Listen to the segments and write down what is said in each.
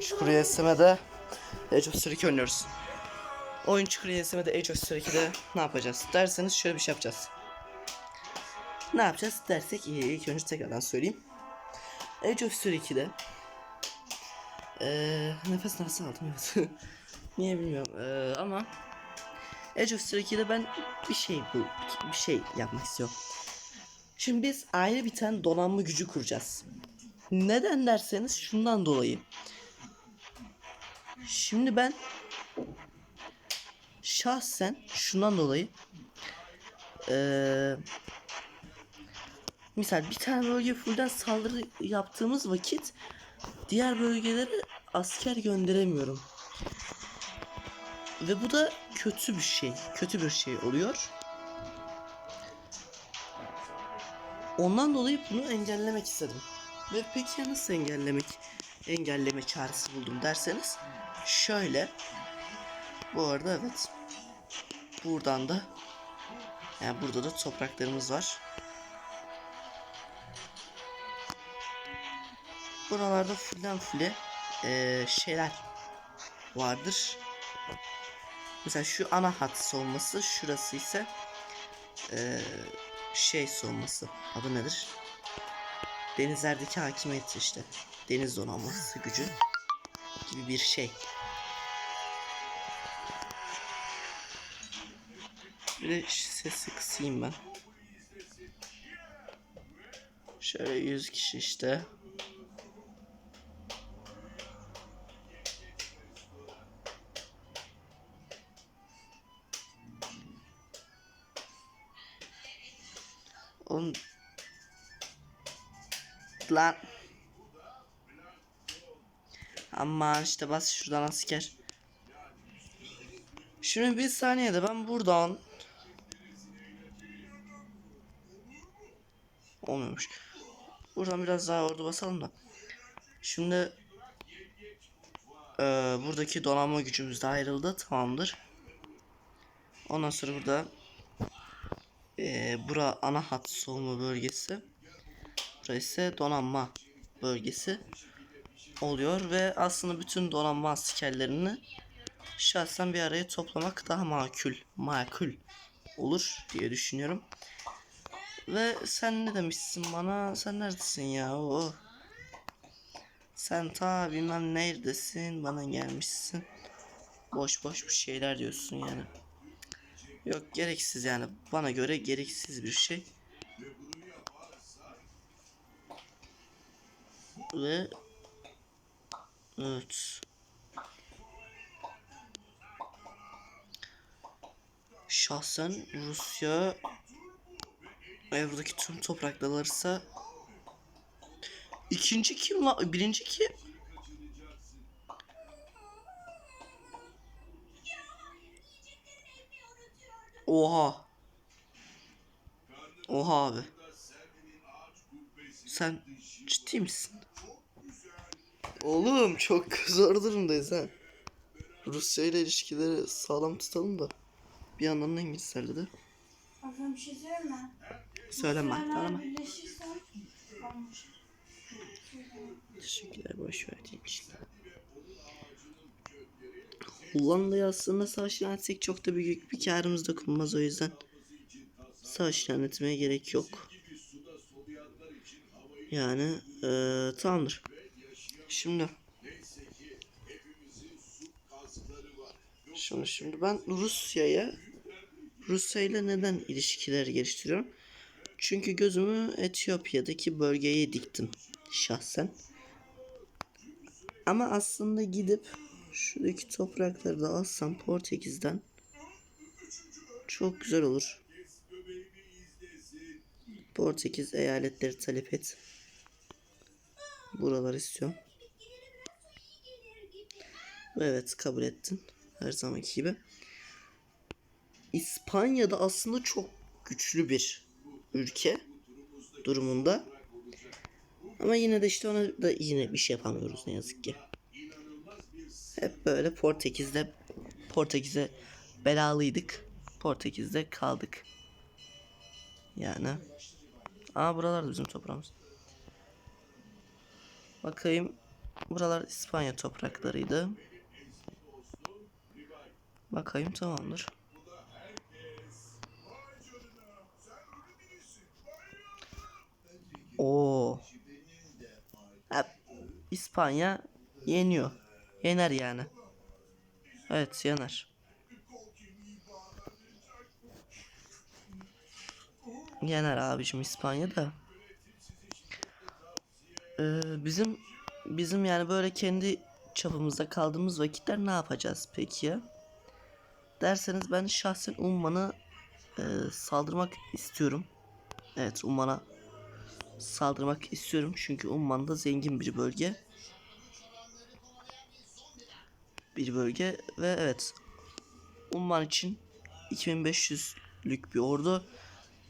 Çukur YSM'de Age of 2 oynuyoruz. Oyun Çukur YSM'de Age of Story 2'de ne yapacağız derseniz şöyle bir şey yapacağız. Ne yapacağız dersek iyi ilk önce tekrardan söyleyeyim. Age of Story 2'de eee nefes nefes aldım evet. Niye bilmiyorum eee, ama Age of Story 2'de ben bir şey bu bir şey yapmak istiyorum. Şimdi biz ayrı bir tane donanma gücü kuracağız. Neden derseniz şundan dolayı. Şimdi ben şahsen şundan dolayı eee misal bir tane bölge fullden saldırı yaptığımız vakit diğer bölgelere asker gönderemiyorum. Ve bu da kötü bir şey. Kötü bir şey oluyor. Ondan dolayı bunu engellemek istedim. Ve peki nasıl engellemek engelleme çaresi buldum derseniz şöyle bu arada evet buradan da yani burada da topraklarımız var. Buralarda fullen fulle eee, şeyler vardır. Mesela şu ana hat savunması şurası ise eee, şey savunması adı nedir? Denizlerdeki hakimiyet işte. Deniz donanması gücü gibi bir şey. Bir de ş- sesi kısayım ben. Şöyle 100 kişi işte. Oğlum Lan. Aman işte bas şuradan asker. Şimdi bir saniyede ben buradan Olmuyormuş. Buradan biraz daha ordu basalım da. Şimdi eee, buradaki donanma gücümüz de ayrıldı. Tamamdır. Ondan sonra burada eee bura ana hat savunma bölgesi. Burası ise donanma bölgesi oluyor ve aslında bütün donanma askerlerini şahsen bir araya toplamak daha makul, makul olur diye düşünüyorum. Ve sen ne demişsin bana? Sen neredesin ya? Oh. Sen ta bilmem neredesin bana gelmişsin. Boş boş bir şeyler diyorsun yani. Yok gereksiz yani bana göre gereksiz bir şey. Ve Evet. Şahsen Rusya eğer buradaki tüm topraklar alırsa ikinci kim la birinci kim? Oha. Oha abi. Sen ciddi misin? Oğlum çok zor durumdayız ha. Rusya ile ilişkileri sağlam tutalım da. Bir yandan da İngilizlerle de. Aslında bir şey söyleyeyim mi? Söyleme. Olmuş. Teşekkürler boş ver diyeyim işte. Hollanda'ya aslında savaş ilan etsek çok da büyük bir karımız dokunmaz o yüzden. Savaş ilan etmeye gerek yok. Yani eee tamamdır. Şimdi Şimdi şimdi ben Rusya'ya Rusya ile neden ilişkiler geliştiriyorum? Çünkü gözümü Etiyopya'daki bölgeye diktim şahsen. Ama aslında gidip şuradaki toprakları da alsam Portekiz'den çok güzel olur. Portekiz eyaletleri talep et. Buralar istiyorum. Evet kabul ettin. Her zamanki gibi. İspanya'da aslında çok güçlü bir ülke durumunda. Ama yine de işte ona da yine bir şey yapamıyoruz ne yazık ki. Hep böyle Portekiz'de Portekiz'e belalıydık. Portekiz'de kaldık. Yani. Aa buralarda bizim toprağımız. Bakayım buralar İspanya topraklarıydı. Bakayım tamamdır. Oo. Ha, İspanya yeniyor. Yener yani. Evet yener. Yener abicim İspanya da. Ee, bizim bizim yani böyle kendi çapımızda kaldığımız vakitler ne yapacağız peki ya? Derseniz ben şahsen Umman'a e, saldırmak istiyorum. Evet Umman'a saldırmak istiyorum çünkü Umman da zengin bir bölge. Bir bölge ve evet Umman için 2500'lük bir ordu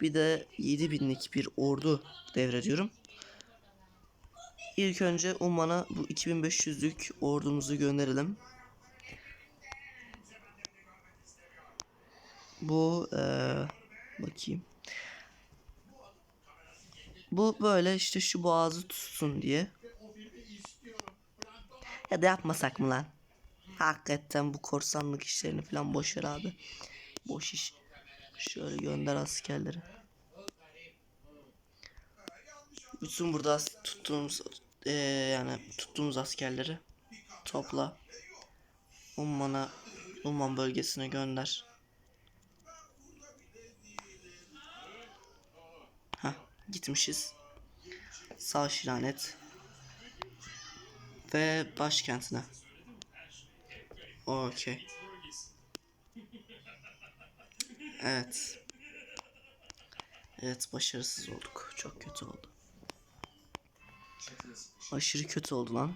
bir de 7000'lik bir ordu devrediyorum. İlk önce Umman'a bu 2500'lük ordumuzu gönderelim. Bu eee, bakayım. Bu böyle işte şu boğazı tutsun diye. Ya da yapmasak mı lan? Hakikaten bu korsanlık işlerini falan boş ver abi. Boş iş. Şöyle gönder askerleri. Bütün burada tuttuğumuz eee, yani tuttuğumuz askerleri topla. Umman'a Umman bölgesine gönder. Ha gitmişiz. Savaş ilan et. Ve başkentine. Okey. Evet. Evet başarısız olduk. Çok kötü oldu. Aşırı kötü oldu lan.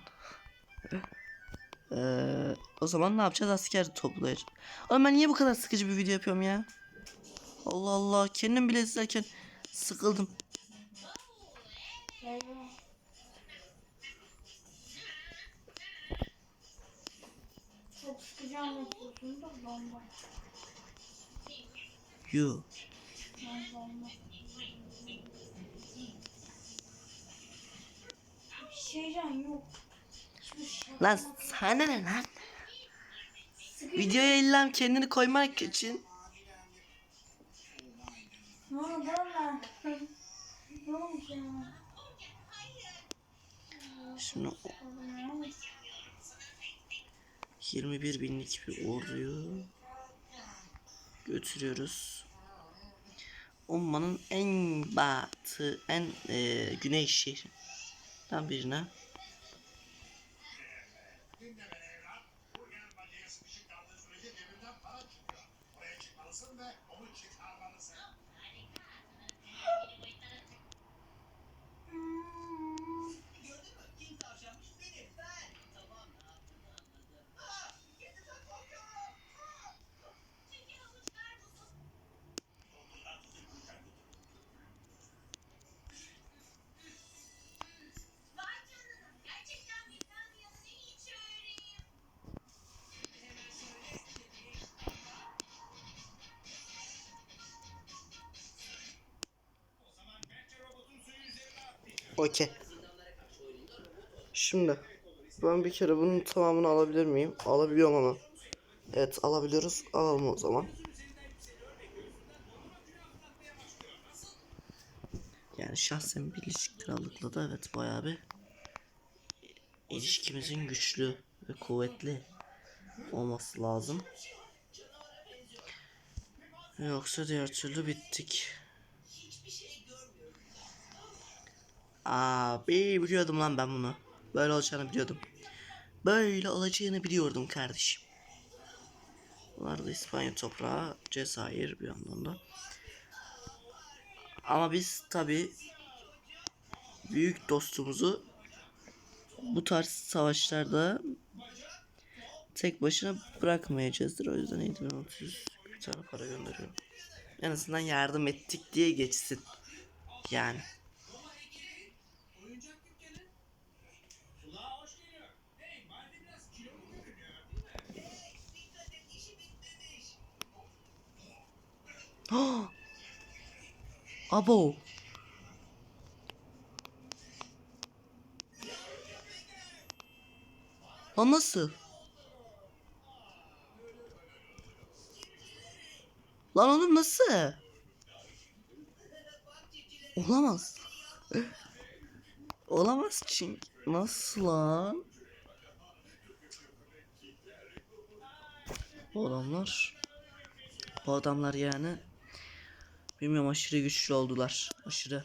Ee, o zaman ne yapacağız? Asker toplayacağız. Oğlum ben niye bu kadar sıkıcı bir video yapıyorum ya? Allah Allah. Kendim bile izlerken sıkıldım. Çok sıkıcı anlatıyorsun da bomba. Yu. Ben bomba. Şeyden yok. Lan sana ne lan? Sıkıcı. Videoya illa kendini koymak için. Ne oldu lan? Ne olmuş ya? Şimdi 21 binlik bir orduyu götürüyoruz. Umman'ın en batı, en eee, güney şehrinden birine. Okey. Şimdi ben bir kere bunun tamamını alabilir miyim? Alabiliyorum ama. Evet alabiliyoruz. Alalım o zaman. Yani şahsen Birleşik Krallık'la da evet bayağı bir ilişkimizin güçlü ve kuvvetli olması lazım. Yoksa diğer türlü bittik. Abi biliyordum lan ben bunu. Böyle olacağını biliyordum. Böyle olacağını biliyordum kardeşim. Bunlar da İspanya toprağı, Cezayir bir yandan da. Ama biz tabi büyük dostumuzu bu tarz savaşlarda tek başına bırakmayacağızdır. O yüzden 7600 bir tane para gönderiyorum. En azından yardım ettik diye geçsin. Yani. Abo. Lan nasıl? Lan oğlum nasıl? Olamaz. Olamaz çünkü. Nasıl lan? Bu adamlar. Bu adamlar yani. Bilmiyorum aşırı güçlü oldular. Aşırı.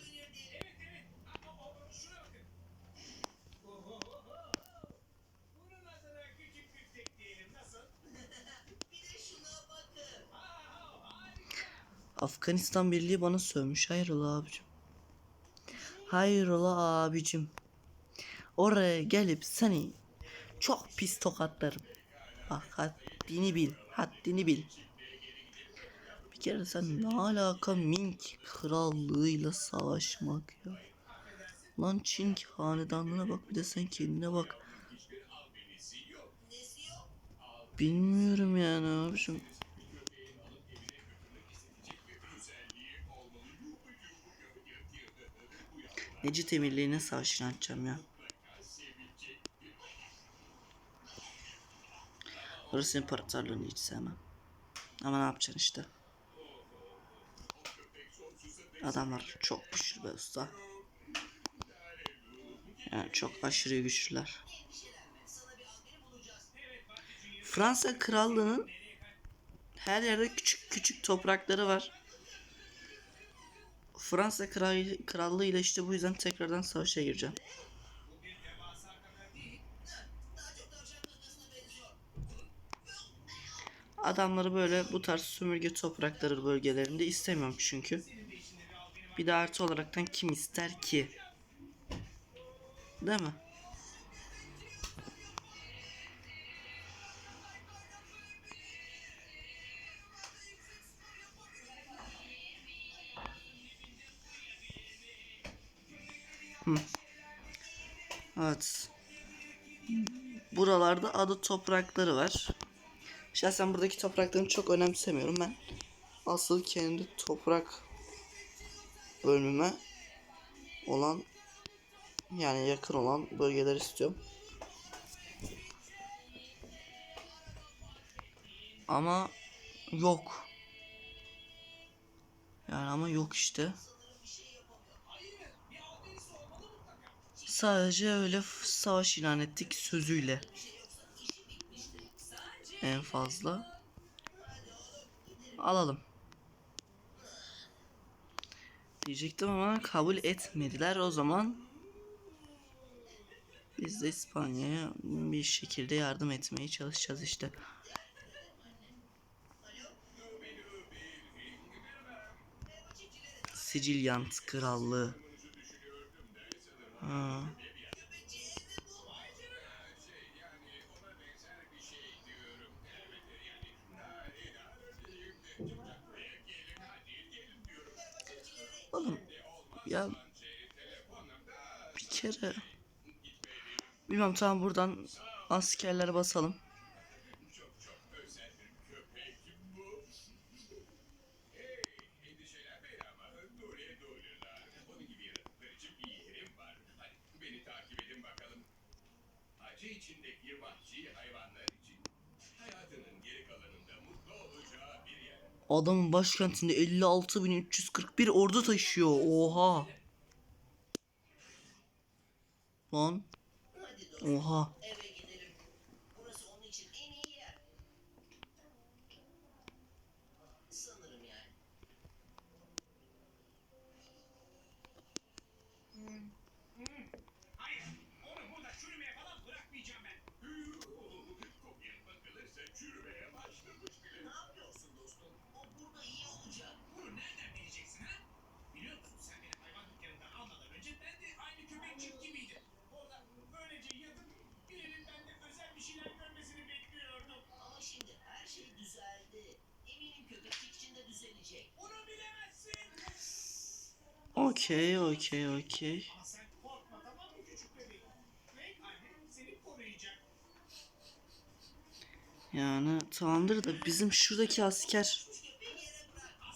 Afganistan Birliği bana sövmüş. Hayrola abicim. Hayrola abicim. Oraya gelip seni çok pis tokatlarım. Bak haddini bil. Haddini bil. Bir kere sen ne alaka Ming krallığıyla savaşmak ya. Lan Çin hanedanlığına bak bir de sen kendine bak. Bilmiyorum yani abicim. Necit Emirliğine savaşını açacağım ya. Rus İmparatorluğunu hiç sevmem. Ama ne yapacaksın işte. Adamlar çok güçlü be usta. Yani çok aşırı güçlüler. Fransa Krallığı'nın her yerde küçük küçük toprakları var. Fransa Kral Krallığı ile işte bu yüzden tekrardan savaşa gireceğim. Adamları böyle bu tarz sömürge toprakları bölgelerinde istemiyorum çünkü. Bir de artı olaraktan kim ister ki? Değil mi? Hı. Evet. Buralarda adı toprakları var. Şahsen buradaki topraklarını çok önemsemiyorum ben. Asıl kendi toprak bölümüme olan yani yakın olan bölgeler istiyorum. Ama yok. Yani ama yok işte. Sadece öyle savaş ilan ettik sözüyle. En fazla. Alalım. Diyecektim ama kabul etmediler. O zaman biz de İspanya'ya bir şekilde yardım etmeye çalışacağız işte. Sicilyant Krallığı. Ha. Oğlum ya bir kere bilmem tamam buradan askerlere basalım. İçindeki vahşi hayvanlar Adamın başkentinde 56.341 ordu taşıyor. Oha. Lan. Oha. Eve gidelim. Burası onun için en iyi yer. Sanırım yani. Hayır, onu burada çürümeye falan bırakmayacağım ben. Kopya bakılırsa çürümeye başlamış bile. Ne yapıyorsun dostum? O burada iyi olacak. Bunu nereden bileceksin ha? Biliyor musun sen beni hayvan dükkanından almadan önce ben de aynı köpekçik gibiydim. Orada böylece yatıp birinin bende özel bir şeyler görmesini bekliyordum. Ama şimdi her şey düzeldi. Eminim köpekçik için de düzelecek. Bunu bilemezsin. Okey okey okey. Yani tamamdır da bizim şuradaki asker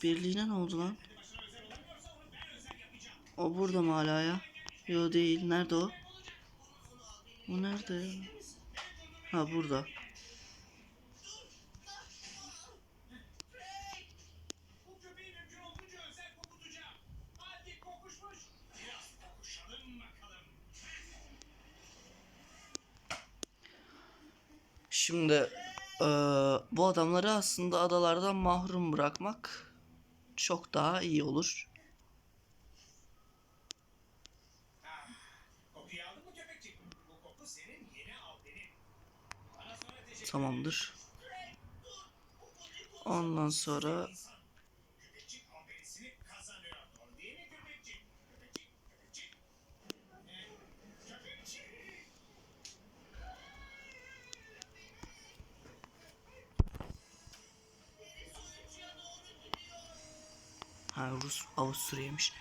birliğine ne oldu lan? O burada mı hala ya? Yo değil. Nerede o? O nerede ya? Ha burada. Şimdi eee, bu adamları aslında adalardan mahrum bırakmak çok daha iyi olur. Ah, Kokuyu aldın ha Rus Avusturya'ymış.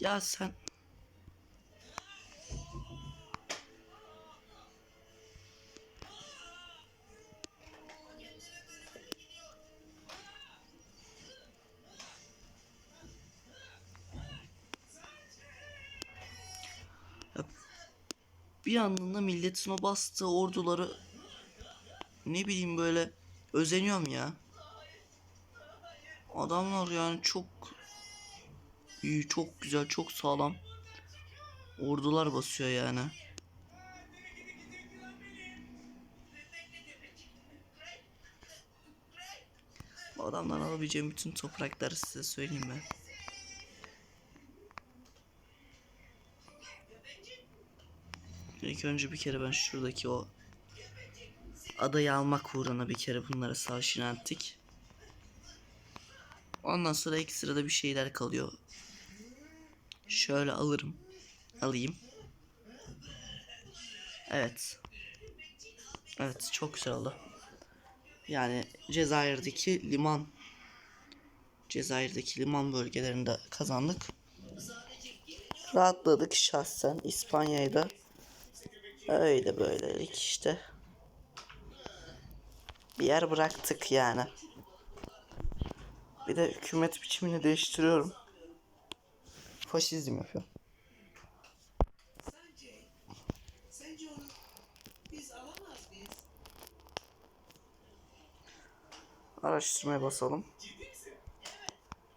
Ya sen bir yandan da milletin o bastığı orduları ne bileyim böyle özeniyorum ya. Adamlar yani çok iyi, çok güzel, çok sağlam ordular basıyor yani. Bu adamdan alabileceğim bütün toprakları size söyleyeyim ben. İlk önce bir kere ben şuradaki o adayı almak uğruna bir kere bunlara savaş ettik. Ondan sonra ekstrada bir şeyler kalıyor. Şöyle alırım. Alayım. Evet. Evet çok güzel oldu. Yani Cezayir'deki liman Cezayir'deki liman bölgelerinde kazandık. Rahatladık şahsen İspanya'yı da öyle böylelik işte bir yer bıraktık yani. Bir de hükümet biçimini değiştiriyorum. Faşizm yapıyor. Araştırmaya basalım.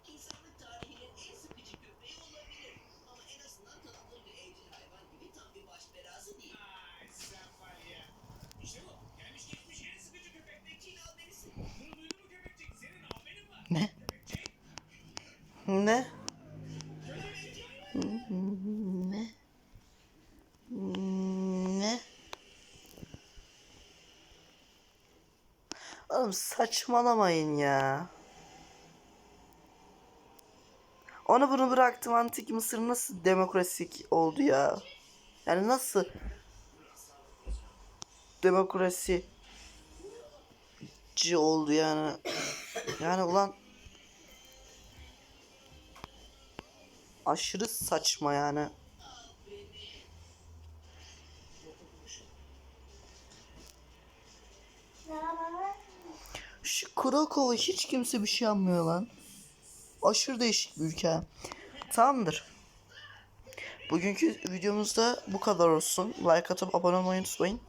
İnsanlık tarihinin en sıkıcı köpeği olabilir. Ama en azından tanıdığı bir evcil hayvan gibi tam bir baş belası değil. Ay sen var ya. İşte bu. Gelmiş geçmiş en sıkıcı köpek. Çin alberisi. Bunu duydun mu köpekçik? Senin haberin var. Ne? Köpekçik. Ne? Ne? Ne? Oğlum saçmalamayın ya. Onu bunu bıraktım antik Mısır nasıl demokrasik oldu ya? Yani nasıl demokrasi oldu yani? Yani ulan aşırı saçma yani. Haber? Şu Krakow'a hiç kimse bir şey yapmıyor lan. Aşırı değişik bir ülke. Tamamdır. Bugünkü videomuzda bu kadar olsun. Like atıp abone olmayı unutmayın.